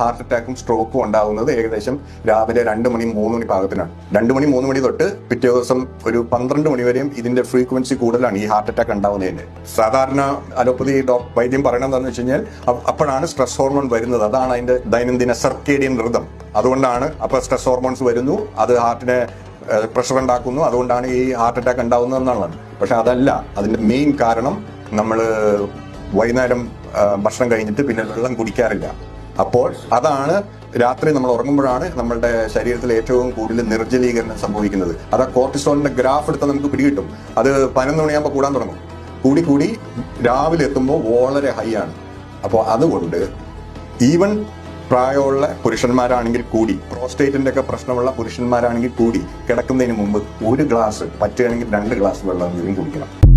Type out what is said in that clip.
Heart അറ്റാക്കും സ്ട്രോക്കും ഉണ്ടാകുന്നത് ഏകദേശം രാവിലെ രണ്ട് മണി മൂന്ന് മണി പാകത്തിനാണ്. രണ്ട് മണി മൂന്ന് മണി തൊട്ട് പിറ്റേ ദിവസം ഒരു പന്ത്രണ്ട് മണി വരെയും ഇതിന്റെ ഫ്രീക്വൻസി കൂടുതലാണ് ഈ ഹാർട്ട് അറ്റാക്ക് ഉണ്ടാവുന്നതിന് സാധാരണ അലോപ്പതി വൈദ്യം പറയണതെന്ന് വെച്ച് കഴിഞ്ഞാൽ അപ്പോഴാണ് സ്ട്രെസ് ഹോർമോൺ വരുന്നത്. അതാണ് അതിന്റെ ദൈനംദിന സർക്കേഡിയൻ ഋതം അതുകൊണ്ടാണ് അപ്പൊ സ്ട്രെസ് ഹോർമോൺസ് വരുന്നു അത് ഹാർട്ടിനെ പ്രഷർ ഉണ്ടാക്കുന്നു. അതുകൊണ്ടാണ് ഈ ഹാർട്ട് അറ്റാക്ക് ഉണ്ടാവുന്നത് എന്നുള്ളതാണ് പക്ഷെ അതല്ല അതിന്റെ മെയിൻ കാരണം നമ്മൾ വൈകുന്നേരം ഭക്ഷണം കഴിഞ്ഞിട്ട് പിന്നെ വെള്ളം കുടിക്കാറില്ല. അപ്പോൾ അതാണ് രാത്രി നമ്മൾ ഉറങ്ങുമ്പോഴാണ് നമ്മളുടെ ശരീരത്തിൽ ഏറ്റവും കൂടുതൽ നിർജലീകരണം സംഭവിക്കുന്നത്. അത് ആ കോർട്ടിസോണിന്റെ ഗ്രാഫ് എടുത്താൽ നമുക്ക് പിടികിട്ടും. അത് പതിനൊന്ന് മണിയാകുമ്പോൾ കൂടാൻ തുടങ്ങും. കൂടി കൂടി രാവിലെ എത്തുമ്പോൾ വളരെ ഹൈ ആണ്. അപ്പോൾ അതുകൊണ്ട് ഈവൻ പ്രായമുള്ള പുരുഷന്മാരാണെങ്കിൽ കൂടി പ്രോസ്റ്റേറ്റിന്റെ ഒക്കെ പ്രശ്നമുള്ള പുരുഷന്മാരാണെങ്കിൽ കൂടി കിടക്കുന്നതിന് മുമ്പ് ഒരു ഗ്ലാസ് പറ്റുകയാണെങ്കിൽ രണ്ട് ഗ്ലാസ് വെള്ളം കുടിക്കണം.